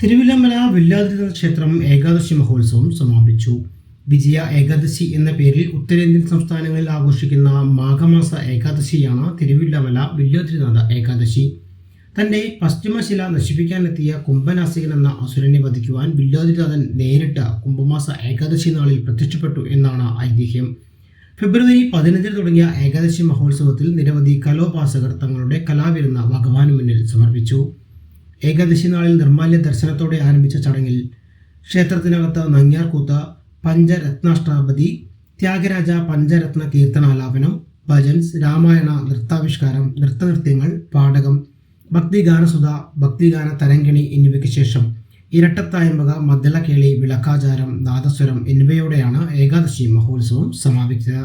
തിരുവില്ലമല വില്ലാതിരുന്ന ക്ഷേത്രം ഏകാദശി മഹോത്സവം സമാപിച്ചു. വിജയ ഏകാദശി എന്ന പേരിൽ ഉത്തരേന്ത്യൻ സംസ്ഥാനങ്ങളിൽ ആഘോഷിക്കുന്ന മാഘമാസ ഏകാദശിയാണ് തിരുവില്ലമല വില്ലോദ്രിനാഥ ഏകാദശി. തന്റെ പശ്ചിമശില നശിപ്പിക്കാനെത്തിയ കുംഭനാസികൻ എന്ന അസുരനെ വധിക്കുവാൻ വില്ലോദ്രിനാഥൻ നേരിട്ട് കുംഭമാസ ഏകാദശി നാളിൽ പ്രത്യക്ഷപ്പെട്ടു എന്നാണ് ഐതിഹ്യം. ഫെബ്രുവരി പതിനഞ്ചിന് തുടങ്ങിയ ഏകാദശി മഹോത്സവത്തിൽ നിരവധി കലോപാസകർ തങ്ങളുടെ കലാവിരുന്ന ഭഗവാന് മുന്നിൽ സമർപ്പിച്ചു. ഏകാദശി നാളിൽ നിർമാല്യ ദർശനത്തോടെ ആരംഭിച്ച ചടങ്ങിൽ ക്ഷേത്രത്തിനകത്ത് നങ്ങ്യാർകൂത്ത് പഞ്ചരത്നാഷ്ടാപതി ത്യാഗരാജ പഞ്ചരത്ന കീർത്തനാലാപനം ഭജൻസ് രാമായണ നൃത്താവിഷ്കാരം നൃത്തനൃത്യങ്ങൾ പാടകം ഭക്തിഗാനസുധ ഭക്തിഗാന തരങ്കിണി എന്നിവയ്ക്ക് ശേഷം ഇരട്ടത്തായമ്പക മദ്ദളക്കേളി വിളക്കാചാരം നാദസ്വരം എന്നിവയോടെയാണ് ഏകാദശി മഹോത്സവം സമാപിച്ചത്.